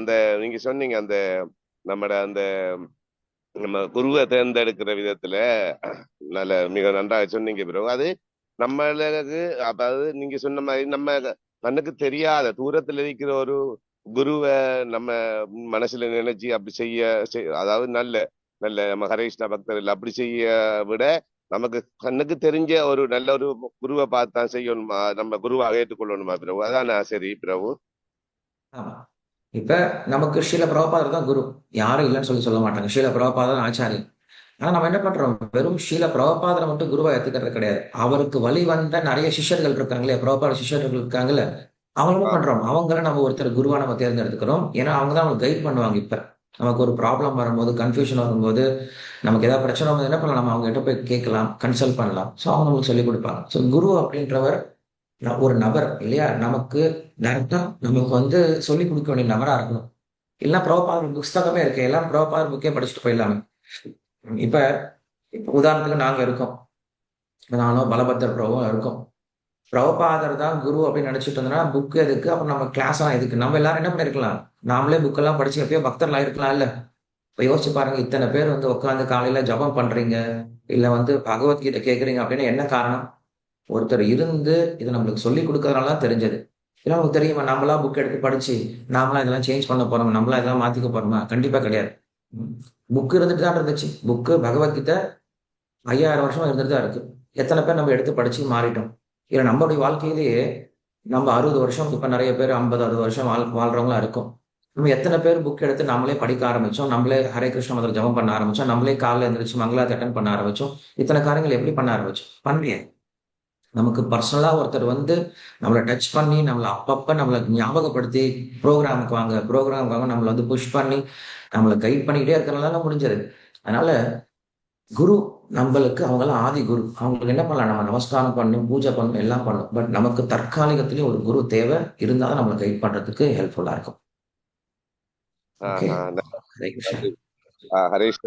அந்த நீங்க சொன்னீங்க அந்த நம்மட அந்த நம்ம குருவை தேர்ந்தெடுக்கிற விதத்துல நல்ல மிக நன்றாக சொன்னீங்க பிறகு அது நம்மளுக்கு அதாவது நீங்க சொன்ன மாதிரி நம்ம கண்ணுக்கு தெரியாத தூரத்துல இருக்கிற ஒரு குருவை நம்ம மனசுல நினைச்சு அப்படி செய்ய அதாவது நல்ல நல்ல நம்ம ஹரேஷ்ணா பக்தர்கள் அப்படி செய்ய விட நமக்கு கண்ணுக்கு தெரிஞ்ச ஒரு நல்ல ஒரு குருவை பார்த்தா செய்யணுமா நம்ம குருவாக ஏற்றுக்கொள்ளணுமா பிரபு? அதான் சரி பிரபு? ஆமா. இப்ப நமக்கு ஸ்ரீல பிரபாதர் தான் குரு. யாரும் இல்லைன்னு சொல்லி சொல்ல மாட்டாங்க. ஸ்ரீல பிரபுபாதர் ஆச்சாரியன் ஆனா நம்ம என்ன பண்றோம்? வெறும் ஸ்ரீல பிரபாதரை மட்டும் குருவா எடுத்துக்கிறது கிடையாது. அவருக்கு வழி வந்த நிறைய சிஷ்யர்கள் இருக்காங்களே பிரபாத சிஷ்யர்கள் இருக்காங்கல்ல அவங்களும் பண்றோம்? அவங்கள நம்ம ஒருத்தர் குருவா நம்ம தேர்ந்தெடுத்துக்கிறோம். ஏன்னா அவங்க தான் அவங்க கைட் பண்ணுவாங்க இப்ப. நமக்கு ஒரு ப்ராப்ளம் வரும்போது கன்ஃபியூஷன் வரும்போது நமக்கு ஏதாவது பிரச்சனை வரும்போது என்ன பண்ணலாம்? நம்ம அவங்க கிட்ட போய் கேட்கலாம் கன்சல்ட் பண்ணலாம். ஸோ அவங்க நம்மளுக்கு சொல்லிக் கொடுப்பாங்க. ஸோ குரு அப்படின்றவர் ஒரு நபர் இல்லையா? நமக்கு டைரக்டா நமக்கு வந்து சொல்லி கொடுக்க வேண்டிய நபரா இருக்கணும். இல்லைன்னா பிரபுபாதர் புஸ்தகமே இருக்கு. எல்லாம் பிரபுபாதர் புக்கே படிச்சுட்டு போயிடலாமே. இப்ப இப்ப உதாரணத்துக்கு நாங்க இருக்கோம். நானும் பலபத்திர பிரபுவும் இருக்கோம். பிரபுபாதர் தான் குரு அப்படின்னு நினைச்சிட்டு இருந்தோம்னா புக் எதுக்கு? அப்புறம் நம்ம கிளாஸ் எல்லாம் எதுக்கு? நம்ம எல்லாரும் என்ன பண்ணிருக்கலாம்? நாமளே புக்கெல்லாம் படிச்சு எப்பயோ பக்தர்லாம் இருக்கலாம் இல்ல? இப்ப யோசிச்சு பாருங்க இத்தனை பேர் வந்து உட்காந்து காலையில ஜபம் பண்றீங்க இல்ல வந்து பகவத்கீதை கேக்குறீங்க அப்படின்னு என்ன காரணம்? ஒருத்தர் இருந்து இது நம்மளுக்கு சொல்லி கொடுக்கறதுனால தான் தெரிஞ்சது. இல்லை நமக்கு தெரியுமா நம்மளா புக் எடுத்து படிச்சு நாமளா இதெல்லாம் சேஞ்ச் பண்ண போறோமா நம்மளா இதெல்லாம் மாத்திக்க போறோமா? கண்டிப்பா கிடையாது. புக்கு இருந்துட்டு தான் இருந்துச்சு. புக்கு பகவத்கீதை ஐயாயிரம் வருஷம் இருந்துட்டு தான் இருக்கு. எத்தனை பேர் நம்ம எடுத்து படிச்சு மாறிட்டோம். இல்லை நம்மளுடைய வாழ்க்கையிலேயே நம்ம அறுபது வருஷம் இப்போ நிறைய பேர் ஐம்பது அறுபது வருஷம் வாழ் வாழ்றவங்களா இருக்கும். நம்ம எத்தனை பேர் புக் எடுத்து நம்மளே படிக்க ஆரம்பிச்சோம் நம்மளே ஹரே கிருஷ்ண மதம் ஜபம் பண்ண ஆரம்பிச்சோம் நம்மளே காலைல எழுந்திரிச்சு மங்களாத்தி அட்டன் பண்ண ஆரம்பிச்சோம் இத்தனை காரியங்கள் எப்படி பண்ண ஆரம்பிச்சோம்? பண்ணலையே நமக்கு பர்சனலா ஒருத்தர் வந்து நம்மளை டச் பண்ணி நம்மளை அப்பப்ப நம்மளை ஞாபகப்படுத்தி ப்ரோக்ராமுக்கு வாங்க ப்ரோக்ராமுக்கு வாங்க நம்மளை வந்து புஷ் பண்ணி நம்மளை கைட் பண்ணிக்கிட்டே இருக்கிறனால முடிஞ்சது. அதனால குரு நம்மளுக்கு அவங்களாம் ஆதி குரு. அவங்களுக்கு என்ன பண்ணலாம்? நம்ம நமஸ்காரம் பண்ணணும் பூஜை பண்ணணும் எல்லாம் பண்ணணும். பட் நமக்கு தற்காலிகத்திலேயும் ஒரு குரு தேவை. இருந்தால் நம்மளை கைட் பண்றதுக்கு ஹெல்ப்ஃபுல்லா இருக்கும். ஹரேஷ்